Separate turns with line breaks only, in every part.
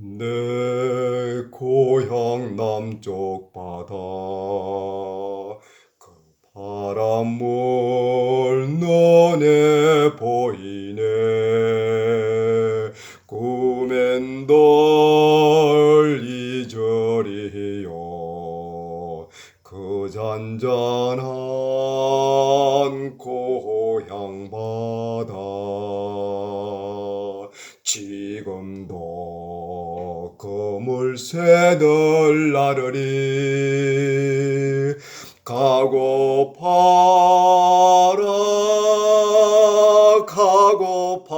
내 고향 남쪽 바다. 그 바람물 너네 보이네. 꿈엔 널 잊으리요. 그 잔잔한 고향 바다. 지금도 그 물새들 나르리. 가고 파라 가고 파.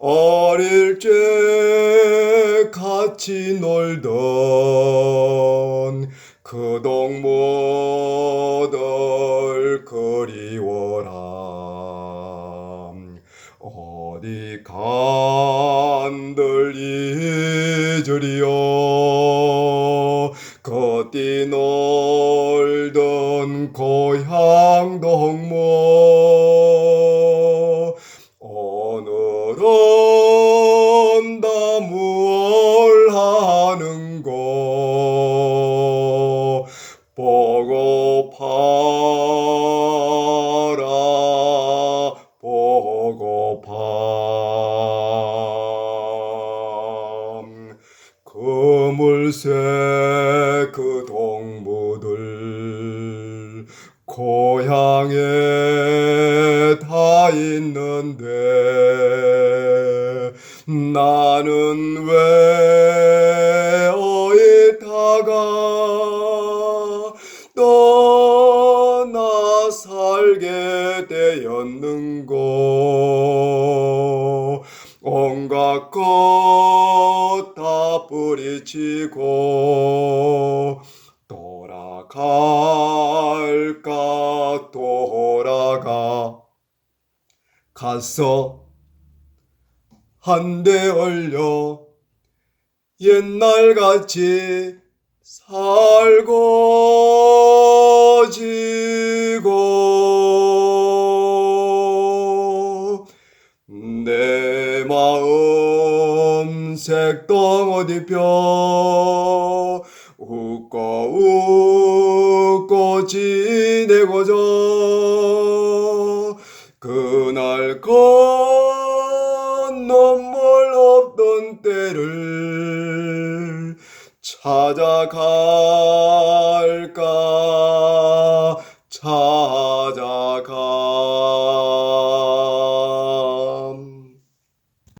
어릴 적 같이 놀던 그 동무들 그리워라. 어디 간들 잊으리요. 걷디 놀던 고향 동무 오늘은 다 무얼 하는고 보고 파 그물새 그 동무들 고향에 다 있는데 나는 왜 어디다가 떠나 살게 되었는고 다 뿌리치고 돌아갈까? 돌아가. 가서 한대 올려 옛날같이 살고 색동어디 펴 웃고 웃고 지내고자 그날 건 눈물 없던 때를 찾아갈까? 찾아갈까